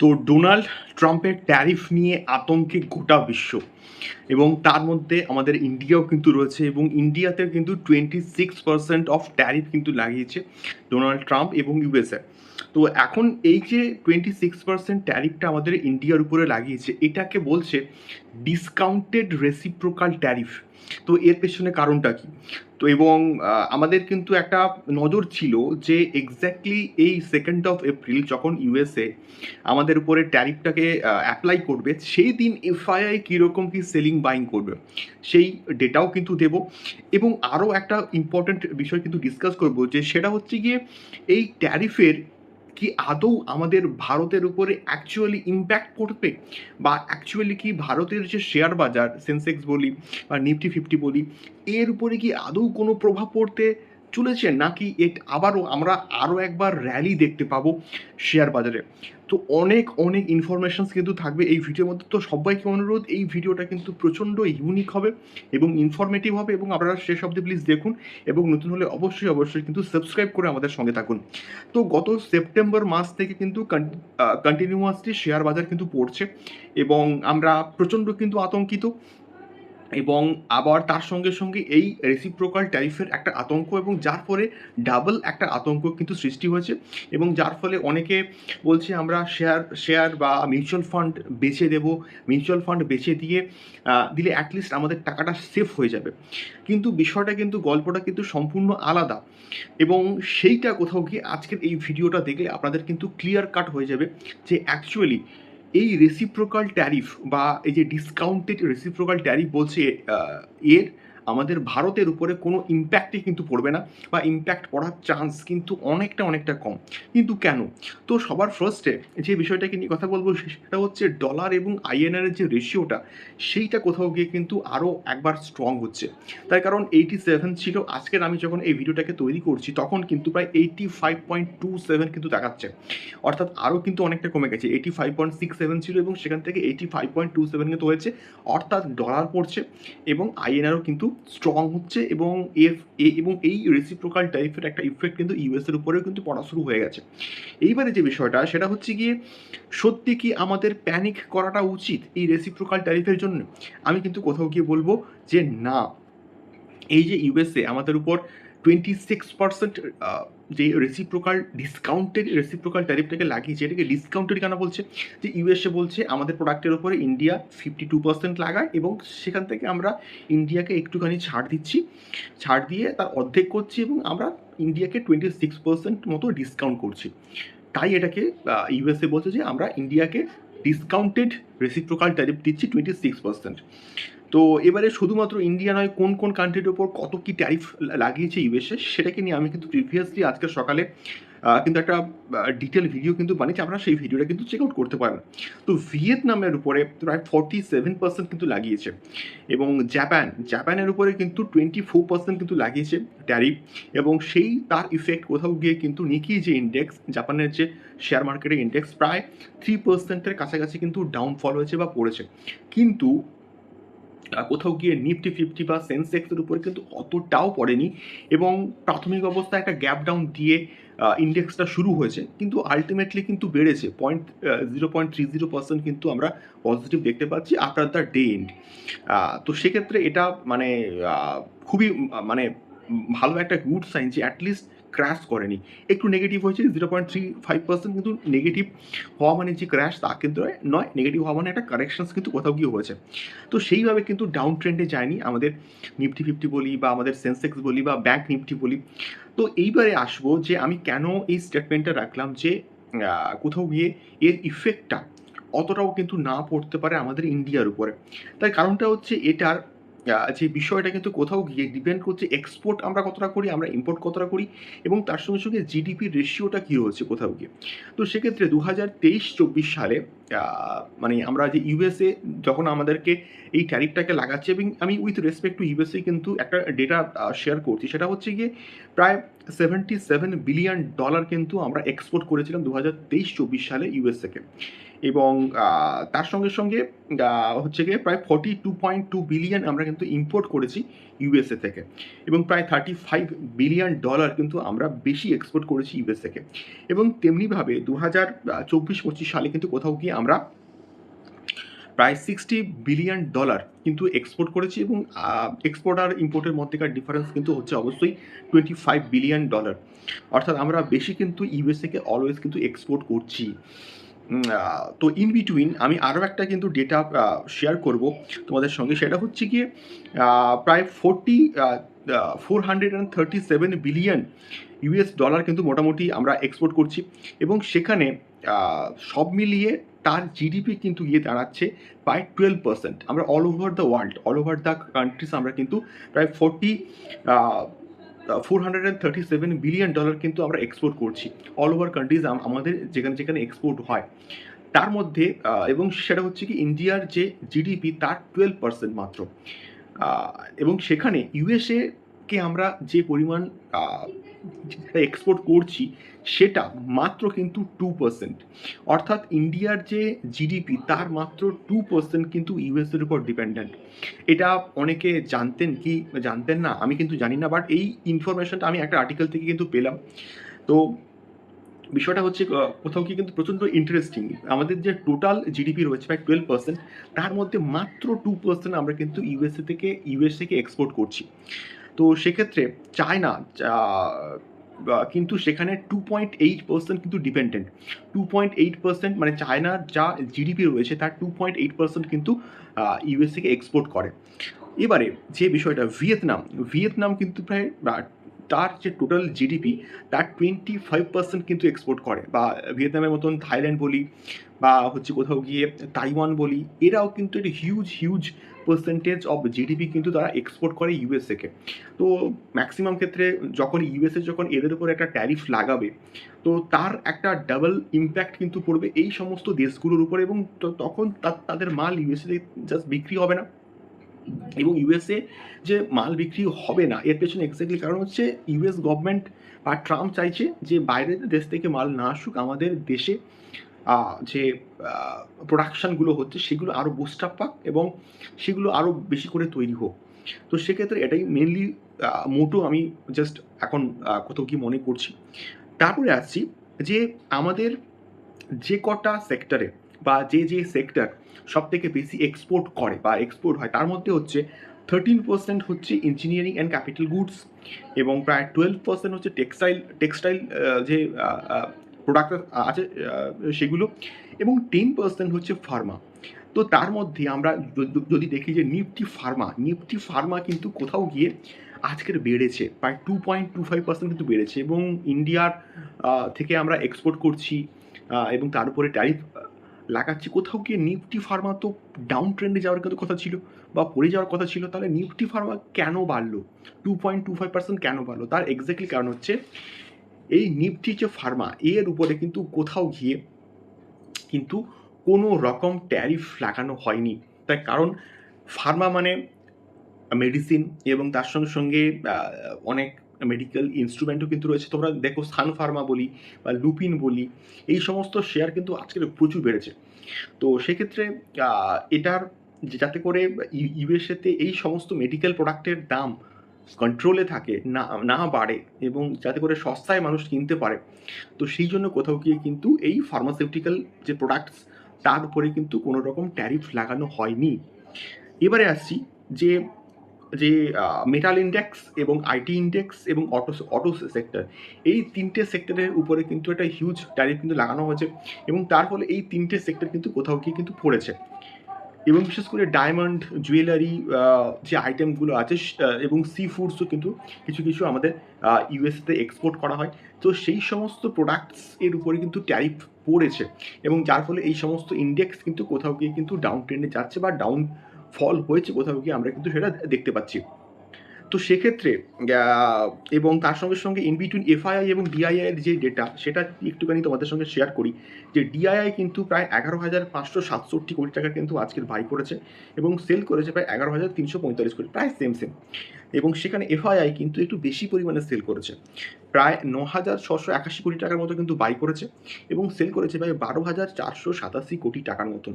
তো ডোনাল্ড ট্রাম্পের ট্যারিফ নিয়ে আতঙ্কে গোটা বিশ্ব। এবং তার মধ্যে আমাদের ইন্ডিয়াও কিন্তু রয়েছে এবং ইন্ডিয়াতে কিন্তু twenty six percent of tariff কিন্তু লাগিয়েছে ডোনাল্ড ট্রাম্প এবং ইউএসএ তো এখন এই যে টোয়েন্টি সিক্স পার্সেন্ট ট্যারিফটা আমাদের ইন্ডিয়ার উপরে লাগিয়েছে, এটাকে বলছে ডিসকাউন্টেড রেসিপ্রোকাল ট্যারিফ তো এর পেছনে কারণটা কি? তো এবং আমাদের কিন্তু একটা নজর ছিল যে এক্স্যাক্টলি এই সেকেন্ড অফ এপ্রিল যখন ইউএসএ আমাদের উপরে ট্যারিফটাকে অ্যাপ্লাই করবে, সেই দিন এফআইআই কীরকম কি সেলিং বাইং করবে, সেই ডেটাও কিন্তু দেব। এবং আরও একটা ইম্পর্ট্যান্ট বিষয় কিন্তু ডিসকাস করব যে সেটা হচ্ছে গিয়ে এই ট্যারিফের কি আদৌ আমাদের ভারতের উপরে অ্যাকচুয়ালি ইম্প্যাক্ট করবে? বা অ্যাকচুয়ালি কি ভারতের যে শেয়ার বাজার সেন্সেক্স বলি বা নিফটি ফিফটি বলি, এর উপরে কি আদৌ কোনো প্রভাব পড়তে চলেছে নাকি এট আবারও আমরা আরও একবার র্যালি দেখতে পাবো শেয়ার বাজারে। তো অনেক অনেক ইনফরমেশনস কিন্তু থাকবে এই ভিডিওর মধ্যে। তো সবাইকে অনুরোধ, এই ভিডিওটা কিন্তু প্রচণ্ড ইউনিক হবে এবং ইনফরমেটিভ হবে এবং আপনারা শেষ অবধি প্লিজ দেখুন এবং নতুন হলে অবশ্যই অবশ্যই কিন্তু সাবস্ক্রাইব করে আমাদের সঙ্গে থাকুন। তো গত সেপ্টেম্বর মাস থেকে কিন্তু কন্টিনিউয়াসলি শেয়ার বাজার কিন্তু পড়ছে এবং আমরা প্রচণ্ড কিন্তু আতঙ্কিত। এবং আবার তার সঙ্গে সঙ্গে এই রেসিপ্রোকাল ট্যারিফের একটা আতঙ্ক এবং যার ফলে ডাবল একটা আতঙ্ক কিন্তু সৃষ্টি হয়েছে এবং যার ফলে অনেকে বলছে আমরা শেয়ার শেয়ার বা মিউচুয়াল ফান্ড বেছে দেব মিউচুয়াল ফান্ড বেছে দিয়ে দিলে অ্যাটলিস্ট আমাদের টাকাটা সেফ হয়ে যাবে। কিন্তু বিষয়টা কিন্তু, গল্পটা কিন্তু সম্পূর্ণ আলাদা এবং সেইটা কোথাও গিয়ে আজকের এই ভিডিওটা দেখলে আপনাদের কিন্তু ক্লিয়ার কাট হয়ে যাবে যে অ্যাকচুয়ালি এই রেসিপ্রোকাল ট্যারিফ বা এই যে ডিসকাউন্টেড রেসিপ্রোকাল ট্যারিফ বলছে এর আমাদের ভারতের উপরে কোনো ইম্প্যাক্টই কিন্তু পড়বে না বা ইম্প্যাক্ট পড়ার চান্স কিন্তু অনেকটা অনেকটা কম। কিন্তু কেন? তো সবার ফার্স্টে যে বিষয়টাকে নিয়ে কথা বলব সেটা হচ্ছে ডলার এবং আইএনআর এর যে রেশিওটা সেইটা কোথাও গিয়ে কিন্তু আরও একবার স্ট্রং হচ্ছে। তার কারণ এইটি সেভেন ছিল, আজকের আমি যখন এই ভিডিওটাকে তৈরি করছি, তখন কিন্তু প্রায় eighty five point two seven কিন্তু দেখাচ্ছে। অর্থাৎ আরও কিন্তু অনেকটা কমে গেছে eighty five point six seven ছিল এবং সেখান থেকে eighty five point two seven কিন্তু হয়েছে। অর্থাৎ ডলার পড়ছে এবং আইএনআরও কিন্তু স্ট্রং হচ্ছে এবং এফ এ, এবং এই রেসিপ্রোকাল টাইপের একটা ইফেক্ট কিন্তু ইউএসের উপরেও কিন্তু পড়া শুরু হয়ে গেছে। এইবারে যে বিষয়টা, সেটা হচ্ছে গিয়ে, সত্যি কি আমাদের প্যানিক করাটা উচিত এই রেসিপ্রোকাল টাইফের জন্য? আমি কিন্তু কোথাও গিয়ে বলব যে না। এই যে ইউএসএ আমাদের উপর টোয়েন্টি সিক্স পার্সেন্ট যে রেসিপ্রোকাল ডিসকাউন্টেড রেসিপ্রোকাল ট্যারিফটাকে লাগিয়েছে এটাকে ডিসকাউন্টেড কেন বলছে? যে ইউএসএ বলছে, আমাদের প্রোডাক্টের উপরে ইন্ডিয়া ফিফটি টু পার্সেন্ট লাগায় এবং সেখান থেকে আমরা ইন্ডিয়াকে একটুখানি ছাড় দিচ্ছি। ছাড় দিয়ে তার অর্ধেক করছি এবং আমরা ইন্ডিয়াকে টোয়েন্টি সিক্স পার্সেন্ট মতো ডিসকাউন্ট করছি। তাই এটাকে ইউএসএ বলছে যে আমরা ইন্ডিয়াকে ডিসকাউন্টেড রেসিপ্রোকাল ট্যারিফ দিচ্ছি টোয়েন্টি সিক্স পার্সেন্ট তো এবারে শুধুমাত্র ইন্ডিয়া নয়, কোন কোন কান্ট্রির ওপর কত কি ট্যারিফ লাগিয়েছে ইউএসএ সেটাকে নিয়ে আমি কিন্তু প্রিভিয়াসলি আজকে সকালে কিন্তু একটা ডিটেল ভিডিও কিন্তু বানিয়েছি, আপনারা সেই ভিডিওটা কিন্তু চেক আউট করতে পারেন। তো ভিয়েতনামের উপরে প্রায় ফর্টি সেভেন পার্সেন্ট কিন্তু লাগিয়েছে এবং জাপান, জাপানের উপরে কিন্তু টোয়েন্টি ফোর পার্সেন্ট কিন্তু লাগিয়েছে ট্যারিফ এবং সেই তার ইফেক্ট কোথাও গিয়ে কিন্তু নিকি যে ইন্ডেক্স জাপানের যে শেয়ার মার্কেটের ইন্ডেক্স প্রায় থ্রি পার্সেন্টের কাছাকাছি কিন্তু ডাউনফল হয়েছে বা পড়েছে। কিন্তু কোথাও গিয়ে নিফটি ফিফটি বা সেন্সেক্সের উপরে কিন্তু অতটাও পড়েনি এবং প্রাথমিক অবস্থায় একটা গ্যাপ ডাউন দিয়ে ইন্ডেক্সটা শুরু হয়েছে। কিন্তু আলটিমেটলি কিন্তু বেড়েছে। Point zero point three zero percent কিন্তু আমরা পজিটিভ দেখতে পাচ্ছি আফটার দ্য ডে এন্ড তো সেক্ষেত্রে এটা মানে খুবই মানে ভালো একটা গুড সাইন যে অ্যাটলিস্ট ক্র্যাশ করেনি। একটু নেগেটিভ হয়েছে zero point three five percent কিন্তু নেগেটিভ হওয়া মানে যে ক্র্যাশ তা কিন্তু নয় নেগেটিভ হওয়া মানে একটা কারেকশনস কিন্তু কোথাও গিয়ে হয়েছে। তো সেইভাবে কিন্তু ডাউন ট্রেন্ডে যায়নি আমাদের নিফটি ফিফটি বলি বা আমাদের সেন্সেক্স বলি বা ব্যাংক নিফটি বলি। তো এইবারে আসব যে আমি কেন এই স্টেটমেন্টটা রাখলাম যে কোথাও গিয়ে এর ইফেক্টটা অতটাও কিন্তু না পড়তে পারে আমাদের ইন্ডিয়ার উপরে। তার কারণটা হচ্ছে এটার যে বিষয়টা কিন্তু কোথাও গিয়ে ডিপেন্ড করছে এক্সপোর্ট আমরা কতটা করি, আমরা ইম্পোর্ট কতটা করি এবং তার সঙ্গে সঙ্গে জিডিপির রেশিওটা কী হচ্ছে কোথাও গিয়ে। তো সেক্ষেত্রে দু হাজার তেইশ চব্বিশ সালে মানে আমরা যে ইউএসএ যখন আমাদেরকে এই ট্যারিফটাকে লাগাচ্ছে এবং আমি উইথ রেসপেক্ট টু ইউএসএ কিন্তু একটা ডেটা শেয়ার করছি, সেটা হচ্ছে গিয়ে প্রায় সেভেন্টি সেভেন বিলিয়ন ডলার কিন্তু আমরা এক্সপোর্ট করেছিলাম দু হাজার তেইশ চব্বিশ সালে ইউএস থেকে এবং তার সঙ্গে সঙ্গে হচ্ছে গিয়ে প্রায় forty two point two billion আমরা কিন্তু ইম্পোর্ট করেছি ইউএসএ থেকে। এবং প্রায় থার্টি ফাইভ বিলিয়ন ডলার কিন্তু আমরা বেশি এক্সপোর্ট করেছি ইউএস থেকে। এবং তেমনিভাবে দু হাজার চব্বিশ পঁচিশ সালে কিন্তু কোথাও গিয়ে আমরা প্রায় সিক্সটি বিলিয়ন ডলার কিন্তু এক্সপোর্ট করেছি এবং এক্সপোর্ট আর ইম্পোর্টের মধ্যেকার ডিফারেন্স কিন্তু হচ্ছে অবশ্যই টোয়েন্টি ফাইভ বিলিয়ন ডলার অর্থাৎ আমরা বেশি কিন্তু ইউএসএকে অলওয়েজ কিন্তু এক্সপোর্ট করছি। তো ইন বিটুইন আমি আরও একটা কিন্তু ডেটা শেয়ার করব তোমাদের সঙ্গে। সেটা হচ্ছে গিয়ে প্রায় forty four hundred and thirty seven billion US dollar কিন্তু মোটামুটি আমরা এক্সপোর্ট করছি। এবং সেখানে সব মিলিয়ে তার জিডিপি কিন্তু গিয়ে দাঁড়াচ্ছে প্রায় টুয়েলভ পার্সেন্ট আমরা all over the world all over the countries আমরা কিন্তু প্রায় forty four hundred and thirty seven billion dollar কিন্তু আমরা এক্সপোর্ট করছি। অল ওভার কান্ট্রিজ আমাদের যেখানে যেখানে এক্সপোর্ট হয়। তার মধ্যে এবং সেটা হচ্ছে কি ইন্ডিয়ার যে জিডিপি তার টুয়েলভ পার্সেন্ট মাত্র। এবং সেখানে ইউএসএ কে আমরা যে পরিমাণ এক্সপোর্ট করছি, সেটা মাত্র কিন্তু টু পার্সেন্ট অর্থাৎ ইন্ডিয়ার যে জিডিপি তার মাত্র টু পার্সেন্ট কিন্তু ইউএসের উপর ডিপেন্ডেন্ট এটা অনেকে জানতেন কি, জানতেন না, আমি কিন্তু জানি না বাট এই ইনফরমেশনটা আমি একটা আর্টিকেল থেকে কিন্তু পেলাম। তো বিষয়টা হচ্ছে কোথাও কি কিন্তু প্রচণ্ড ইন্টারেস্টিং আমাদের যে টোটাল জিডিপি রয়েছে প্রায় টুয়েলভ পার্সেন্ট তার মধ্যে মাত্র টু পার্সেন্ট আমরা কিন্তু ইউএসএ থেকে ইউএস থেকে এক্সপোর্ট করছি। তো সেক্ষেত্রে চায়না কিন্তু সেখানে টু পয়েন্ট এইট পার্সেন্ট কিন্তু dependent two point eight percent মানে চায়নার যা জিডিপি রয়েছে, তার টু পয়েন্ট এইট পার্সেন্ট কিন্তু ইউএসএকে এক্সপোর্ট করে। এবারে যে বিষয়টা, ভিয়েতনাম। ভিয়েতনাম কিন্তু প্রায় তার যে টোটাল জিডিপি তার টোয়েন্টি ফাইভ পার্সেন্ট কিন্তু এক্সপোর্ট করে। বা ভিয়েতনামের মতন থাইল্যান্ড বলি, বা হচ্ছে কোথাও গিয়ে তাইওয়ান বলি, এরাও কিন্তু একটা huge huge percentage of GDP কিন্তু তারা এক্সপোর্ট করে ইউএসএকে তো ম্যাক্সিমাম ক্ষেত্রে যখন ইউএসএ যখন এদের উপর একটা ট্যারিফ লাগাবে, তো তার একটা ডাবল ইম্প্যাক্ট কিন্তু পড়বে এই সমস্ত দেশগুলোর উপরে এবং তখন তাদের মাল ইউএসএ জাস্ট বিক্রি হবে না। এবং ইউএসএ যে মাল বিক্রি হবে না, এর পেছনে এক্স্যাক্টলি কারণ হচ্ছে ইউএস গভর্নমেন্ট বা ট্রাম্প চাইছে যে বাইরের দেশ থেকে মাল না আসুক, আমাদের দেশে যে প্রোডাকশানগুলো হচ্ছে সেগুলো আরও বুস্ট আপ পাক এবং সেগুলো আরও বেশি করে তৈরি হোক। তো সেক্ষেত্রে এটাই মেনলি মোটো আমি জাস্ট এখন কোথাও কি মনে করছি। তারপরে আসছি যে আমাদের যে কটা সেক্টরে বা যে যে সেক্টর সব থেকে বেশি এক্সপোর্ট করে বা এক্সপোর্ট হয়, তার মধ্যে হচ্ছে থার্টিন পার্সেন্ট হচ্ছে ইঞ্জিনিয়ারিং অ্যান্ড ক্যাপিটাল গুডস এবং প্রায় টুয়েলভ পার্সেন্ট হচ্ছে টেক্সটাইল টেক্সটাইল যে প্রোডাক্ট আছে সেগুলো এবং টেন পার্সেন্ট হচ্ছে ফার্মা তো তার মধ্যে আমরা যদি- দেখি যে নিফটি ফার্মা নিফটি ফার্মা কিন্তু কোথাও গিয়ে আজকের বেড়েছে, প্রায় two point two five percent কিন্তু বেড়েছে এবং ইন্ডিয়ার থেকে আমরা এক্সপোর্ট করছি এবং তার উপরে ট্যারিফ লাগাচ্ছি। কোথাও গিয়ে নিফটি ফার্মা তো ডাউন ট্রেন্ডে যাওয়ার কিন্তু কথা ছিল বা পড়ে যাওয়ার কথা ছিল, তাহলে নিফটি ফার্মা কেন বাড়লো? Two point two five percent কেন বাড়লো? তার এক্স্যাক্টলি কারণ হচ্ছে এই নিফটি যে ফার্মা এর উপরে কিন্তু কোথাও গিয়ে কিন্তু কোনো রকম ট্যারিফ লাগানো হয়নি। তার কারণ ফার্মা মানে মেডিসিন এবং তার সঙ্গে সঙ্গে অনেক মেডিকেল ইনস্ট্রুমেন্টও কিন্তু রয়েছে। তোমরা দেখো সান ফার্মা বলি বা লুপিন বলি, এই সমস্ত শেয়ার কিন্তু আজকে প্রচুর বেড়েছে। তো সেক্ষেত্রে এটার যাতে করে ইউএসএতে এই সমস্ত মেডিকেল প্রোডাক্টের দাম কন্ট্রোলে থাকে, না না বাড়ে এবং যাতে করে সস্তায় মানুষ কিনতে পারে, তো সেই জন্য কোথাও গিয়ে কিন্তু এই ফার্মাসিউটিক্যাল যে প্রোডাক্টস তার উপরে কিন্তু কোনো রকম ট্যারিফ লাগানো হয়নি। এবারে আসছি যে যে মেটাল ইন্ডেক্স এবং আইটি ইন্ডেক্স এবং অটো অটো সেক্টর এই তিনটে সেক্টরের উপরে কিন্তু একটা হিউজ ট্যারিফ কিন্তু লাগানো হয়েছে এবং তার ফলে এই তিনটে সেক্টর কিন্তু কোথাও গিয়ে কিন্তু পড়েছে। এবং বিশেষ করে ডায়মন্ড জুয়েলারি যে আইটেমগুলো আছে এবং সি ফুডসও কিন্তু কিছু কিছু আমাদের ইউএসএতে এক্সপোর্ট করা হয়। তো সেই সমস্ত প্রোডাক্টস এর উপরে কিন্তু ট্যারিফ পড়েছে এবং যার ফলে এই সমস্ত ইন্ডেক্স কিন্তু কোথাও গিয়ে কিন্তু ডাউন ট্রেন্ডে যাচ্ছে বা ডাউন ফল হয়েছে কোথাও গিয়ে আমরা কিন্তু সেটা দেখতে পাচ্ছি। তো সেক্ষেত্রে এবং তার সঙ্গে সঙ্গে ইন বিটুইন এফআইআই এবং ডিআইআই এর যে ডেটা সেটা একটুখানি তোমাদের সঙ্গে শেয়ার করি যে ডিআইআই কিন্তু প্রায় এগারো হাজার পাঁচশো সাতষট্টি কোটি টাকা কিন্তু আজকের বাই করেছে এবং সেল করেছে প্রায় এগারো হাজার তিনশো পঁয়তাল্লিশ কোটি, প্রায় সেম সেম এবং সেখানে এফআইআই কিন্তু একটু বেশি পরিমাণে সেল করেছে। প্রায় ন হাজার ছশো একাশি কোটি টাকার মতো কিন্তু বাই করেছে এবং সেল করেছে প্রায় বারো হাজার চারশো সাতাশি কোটি টাকার মতন।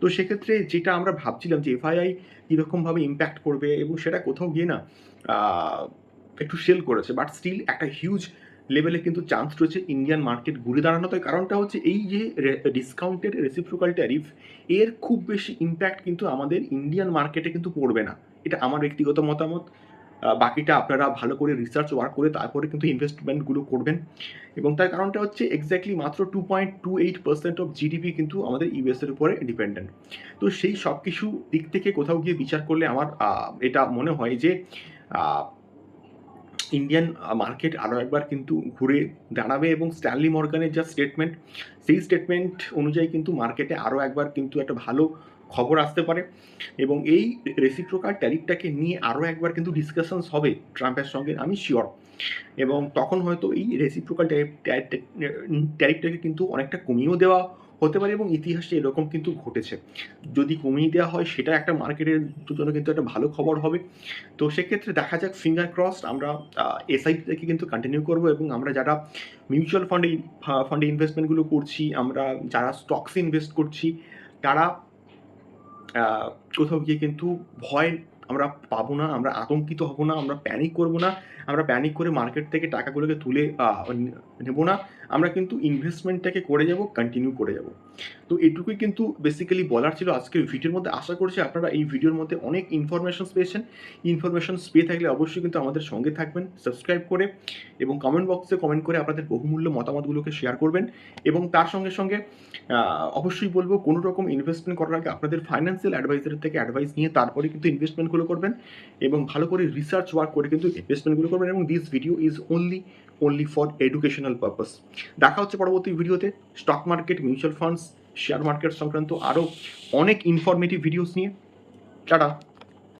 তো সেক্ষেত্রে যেটা আমরা ভাবছিলাম যে এফআইআই কীরকমভাবে ইম্প্যাক্ট করবে এবং সেটা কোথাও গিয়ে না একটু সেল করেছে। বাট স্টিল একটা হিউজ লেভেলে কিন্তু চান্স রয়েছে ইন্ডিয়ান মার্কেট ঘুরে দাঁড়ানো তার কারণটা হচ্ছে এই যে ডিসকাউন্টেড রেসিপ্রোকাল ট্যারিফ এর খুব বেশি ইম্প্যাক্ট কিন্তু আমাদের ইন্ডিয়ান মার্কেটে কিন্তু পড়বে না। এটা আমার ব্যক্তিগত মতামত। বাকিটা আপনারা ভালো করে রিসার্চ ওয়ার্ক করে তারপরে কিন্তু ইনভেস্টমেন্টগুলো করবেন। এবং তার কারণটা হচ্ছে এক্স্যাক্টলি মাত্র two point two eight percent of GDP কিন্তু আমাদের ইউএসের উপরে ডিপেন্ডেন্ট তো সেই সব কিছু দিক থেকে কোথাও গিয়ে বিচার করলে আমার এটা মনে হয় যে ইন্ডিয়ান মার্কেট আরও একবার কিন্তু ঘুরে দাঁড়াবে এবং স্ট্যানলি মর্গানের যা স্টেটমেন্ট সেই স্টেটমেন্ট অনুযায়ী কিন্তু মার্কেটে আরও একবার কিন্তু একটা ভালো খবর আসতে পারে। এবং এই রেসিপ্রোকাল ট্যারিফটাকে নিয়ে আরও একবার কিন্তু ডিসকাশনস হবে ট্রাম্পের সঙ্গে, আমি শিওর এবং তখন হয়তো এই রেসিপ্রোকাল ট্যারিফটাকে কিন্তু অনেকটা কমিয়েও দেওয়া হতে পারে এবং ইতিহাসে এরকম কিন্তু ঘটেছে। যদি কমিয়ে দেওয়া হয়, সেটা একটা মার্কেটের জন্য কিন্তু একটা ভালো খবর হবে। তো সেক্ষেত্রে দেখা যাক ফিঙ্গার ক্রস আমরা এসআইপি থেকে কিন্তু কন্টিনিউ করব এবং আমরা যারা মিউচুয়াল ফান্ডে ফান্ডে ইনভেস্টমেন্টগুলো করছি, আমরা যারা স্টকসে ইনভেস্ট করছি, তারা কোথাও গিয়ে কিন্তু ভয় আমরা পাবো না, আমরা আতঙ্কিত হব না, আমরা প্যানিক করব না, আমরা প্যানিক করে মার্কেট থেকে টাকাগুলোকে তুলে নেব না, আমরা কিন্তু ইনভেস্টমেন্টটাকে করে যাব কন্টিনিউ করে যাব। তো এটুকুই কিন্তু বেসিক্যালি বলার ছিল আজকের ভিডিওর মধ্যে। আশা করছি আপনারা এই ভিডিওর মধ্যে অনেক ইনফরমেশন পেয়েছেন। ইনফরমেশন পেয়ে থাকলে অবশ্যই কিন্তু আমাদের সঙ্গে থাকবেন সাবস্ক্রাইব করে এবং কমেন্ট বক্সে কমেন্ট করে আপনাদের বহুমূল্য মতামতগুলোকে শেয়ার করবেন এবং তার সঙ্গে সঙ্গে অবশ্যই বলব কোনো রকম ইনভেস্টমেন্ট করার আগে আপনাদের ফাইন্যান্সিয়াল অ্যাডভাইজারের থেকে অ্যাডভাইস নিয়ে তারপরে কিন্তু ইনভেস্টমেন্টগুলো করবেন এবং ভালো করে রিসার্চ ওয়ার্ক করে কিন্তু ইনভেস্টমেন্টগুলো করবেন এবং this video is only only for educational purpose দেখা হচ্ছে পরবর্তী ভিডিওতে stock market mutual funds share market সংক্রান্ত আরও অনেক ইনফরমেটিভ ভিডিওস নিয়ে। টাটা।